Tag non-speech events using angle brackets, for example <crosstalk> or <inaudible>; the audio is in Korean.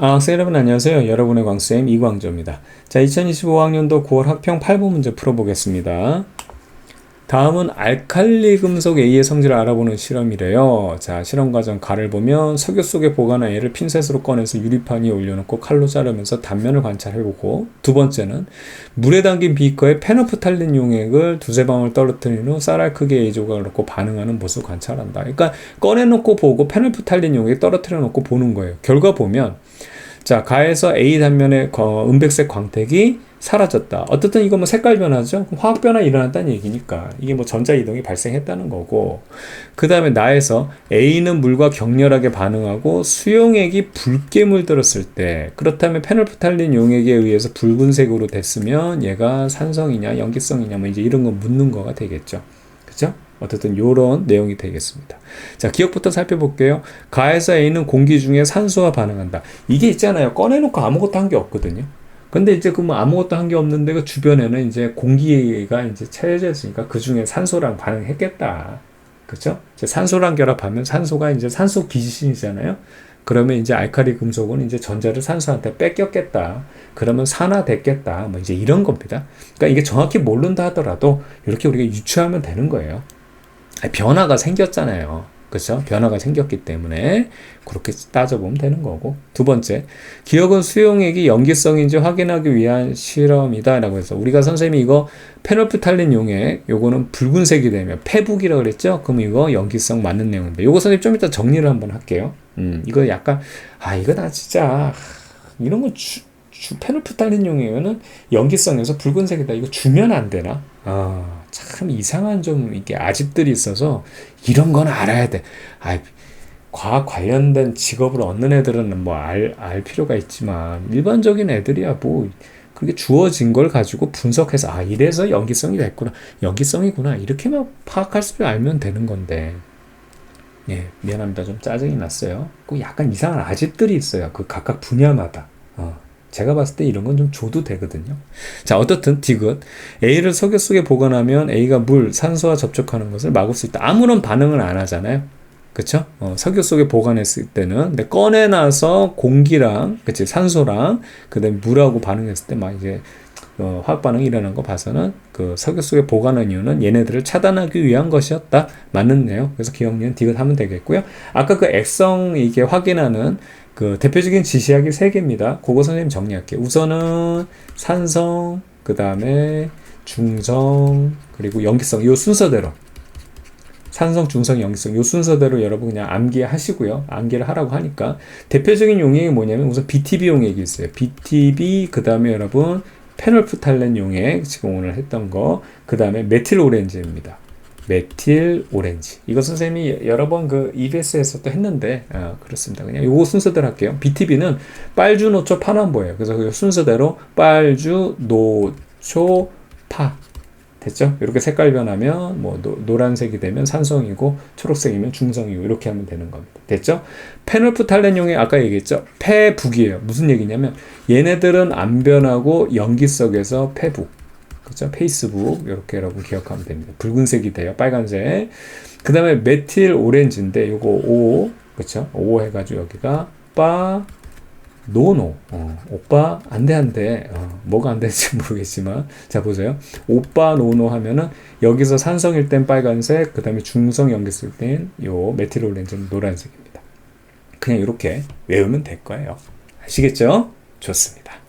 아, 학생 여러분 안녕하세요. 여러분의 광쌤 이광조입니다. 자, 2025학년도 9월 학평 8부 문제 풀어보겠습니다. 다음은 알칼리 금속 A의 성질을 알아보는 실험이래요. 자, 실험 과정 가를 보면 석유 속에 보관한 A를 핀셋으로 꺼내서 유리판 위에 올려놓고 칼로 자르면서 단면을 관찰해보고 두 번째는 물에 담긴 비커에 페노프탈린 용액을 두세 방울 떨어뜨린 후 쌀알 크기의 A 조각을 넣고 반응하는 모습을 관찰한다. 그러니까 꺼내놓고 보고 페노프탈린 용액 떨어뜨려 놓고 보는 거예요. 결과 보면 자, 가에서 A 단면의 은백색 광택이 사라졌다. 어떻든 이거 뭐 색깔 변화죠? 화학 변화 일어났다는 얘기니까. 이게 뭐 전자 이동이 발생했다는 거고. 그 다음에 나에서 A는 물과 격렬하게 반응하고 수용액이 붉게 물들었을 때, 그렇다면 페놀프탈린 용액에 의해서 붉은색으로 됐으면 얘가 산성이냐, 염기성이냐, 뭐 이제 이런 거 묻는 거가 되겠죠. 그죠? 어쨌든 이런 내용이 되겠습니다. 자, 기억부터 살펴볼게요. 가에서 A는 공기 중에 산소와 반응한다. 이게 있잖아요. 꺼내놓고 아무것도 한 게 없거든요. 근데 이제 그 뭐 아무것도 한 게 없는데 그 주변에는 이제 공기가 이제 차여져 있으니까 그 중에 산소랑 반응했겠다. 그죠? 이제 산소랑 결합하면 산소가 이제 산소 귀신이잖아요. 그러면 이제 알칼리 금속은 이제 전자를 산소한테 뺏겼겠다. 그러면 산화됐겠다. 뭐 이제 이런 겁니다. 그러니까 이게 정확히 모른다 하더라도 이렇게 우리가 유추하면 되는 거예요. 변화가 생겼잖아요. 그렇죠? 변화가 생겼기 때문에 그렇게 따져보면 되는 거고 두 번째 기억은 수용액이 염기성인지 확인하기 위한 실험이다라고 해서 우리가 선생님이 이거 페놀프탈린 용액 요거는 붉은색이 되면 페북이라고 그랬죠? 그럼 이거 염기성 맞는 내용인데 요거 선생님 좀 이따 정리를 한번 할게요. 음 이거 약간 아 이거 나 진짜 이런 거 주, 주 페놀프탈린 용액은 염기성에서 붉은색이다 이거 주면 안 되나? 아 참 이상한 좀 이게 아집들이 있어서 이런 건 알아야 돼. 아, 과학 관련된 직업을 얻는 애들은 뭐 알 알 필요가 있지만 일반적인 애들이야. 뭐 그게 주어진 걸 가지고 분석해서 아 이래서 연기성이 됐구나 연기성이구나 이렇게만 파악할 수 알면 되는 건데. 예 미안합니다. 좀 짜증이 났어요. 그 약간 이상한 아집들이 있어요. 그 각각 분야마다. 어. 제가 봤을 때 이런 건 좀 줘도 되거든요. 자, 어떻든 디귿 A를 석유 속에 보관하면 A가 물, 산소와 접촉하는 것을 막을 수 있다. 아무런 반응을 안 하잖아요. 그쵸? 어, 석유 속에 보관했을 때는 근데 꺼내놔서 공기랑 그치 산소랑 그 다음에 물하고 반응했을 때 막 이제 어, 화학 반응이 일어난 거 봐서는 그 석유 속에 보관한 이유는 얘네들을 차단하기 위한 것이었다. 맞는데요. 그래서 기억니은 디귿 하면 되겠고요. 아까 그 액성 이게 확인하는 그 대표적인 지시약이 세 개입니다. 그거 선생님 정리할게요. 우선은 산성, 그 다음에 중성, 그리고 염기성 이 순서대로 산성, 중성, 염기성 이 순서대로 여러분 그냥 암기하시고요. 암기를 하라고 하니까 대표적인 용액이 뭐냐면 우선 BTB 용액이 있어요. BTB 그 다음에 여러분 페놀프탈렌 용액 지금 오늘 했던 거 그 다음에 메틸 오렌지입니다. 메틸 오렌지. 이거 선생님이 여러 번 그 EBS에서 또 했는데, 아, 그렇습니다. 그냥 요거 순서대로 할게요. BTB는 빨주, 노초, 파남보예요. 그래서 그 순서대로 빨주, 노초, 파. 됐죠? 이렇게 색깔 변하면 뭐 노, 란색이 되면 산성이고 초록색이면 중성이고 이렇게 하면 되는 겁니다. 됐죠? 페놀프탈렌용이 아까 얘기했죠? 폐북이에요. 무슨 얘기냐면 얘네들은 안 변하고 염기석에서 폐북. 그죠? 페이스북 이렇게 여러분 기억하면 됩니다. 붉은색이 돼요. 빨간색. 그 다음에 메틸 오렌지인데 요거 O 그쵸? O 해가지고 여기가 빠 노노 어, 오빠 안돼 안돼 어, 뭐가 안 될지 <laughs> 모르겠지만 자 보세요 오빠 노노 하면은 여기서 산성일 땐 빨간색 그 다음에 중성 염기일 땐요 메틸 오렌지는 노란색입니다 그냥 이렇게 외우면 될 거예요 아시겠죠? 좋습니다